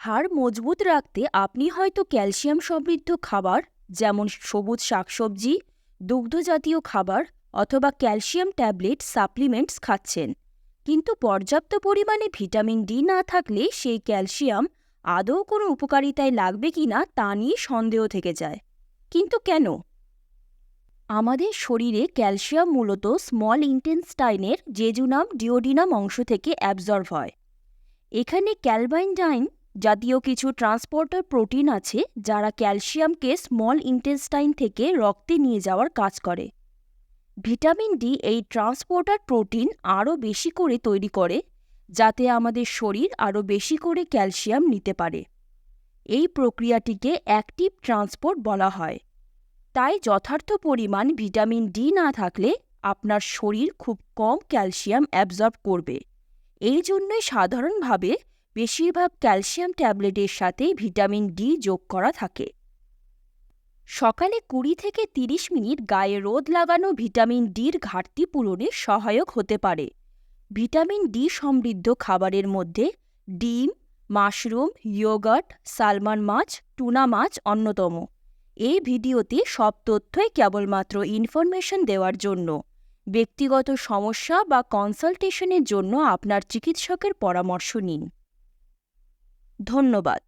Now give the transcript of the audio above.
হাড় মজবুত রাখতে আপনি হয়তো ক্যালসিয়াম সমৃদ্ধ খাবার, যেমন সবুজ শাকসবজি, দুগ্ধজাতীয় খাবার অথবা ক্যালসিয়াম ট্যাবলেট, সাপ্লিমেন্টস খাচ্ছেন। কিন্তু পর্যাপ্ত পরিমাণে ভিটামিন ডি না থাকলে সেই ক্যালসিয়াম আদৌ কোনো উপকারিতায় লাগবে কিনা তা নিয়ে সন্দেহ থেকে যায়। কিন্তু কেন? আমাদের শরীরে ক্যালসিয়াম মূলত স্মল ইন্টেনস্টাইনের জেজুনাম ডিওডিনাম অংশ থেকে অ্যাবজর্ব হয়। এখানে ক্যালবাইন্ডাইন জাতীয় কিছু ট্রান্সপোর্টার প্রোটিন আছে যারা ক্যালসিয়ামকে স্মল ইন্টেস্টাইন থেকে রক্তে নিয়ে যাওয়ার কাজ করে। ভিটামিন ডি এই ট্রান্সপোর্টার প্রোটিন আরও বেশি করে তৈরি করে, যাতে আমাদের শরীর আরও বেশি করে ক্যালসিয়াম নিতে পারে। এই প্রক্রিয়াটিকে অ্যাক্টিভ ট্রান্সপোর্ট বলা হয়। তাই যথার্থ পরিমাণ ভিটামিন ডি না থাকলে আপনার শরীর খুব কম ক্যালসিয়াম অ্যাবজর্ব করবে। এই জন্যই সাধারণভাবে বেশিরভাগ ক্যালসিয়াম ট্যাবলেটের সাথে ভিটামিন ডি যোগ করা থাকে। সকালে কুড়ি থেকে তিরিশ মিনিট গায়ে রোদ লাগানো ভিটামিন ডির ঘাটতি পূরণে সহায়ক হতে পারে। ভিটামিন ডি সমৃদ্ধ খাবারের মধ্যে ডিম, মাশরুম, ইয়োগার্ট, সালমান মাছ, টুনা মাছ অন্যতম। এই ভিডিওতে সব তথ্যই কেবলমাত্র ইনফরমেশন দেওয়ার জন্য। ব্যক্তিগত সমস্যা বা কনসালটেশনের জন্য আপনার চিকিৎসকের পরামর্শ নিন। ধন্যবাদ।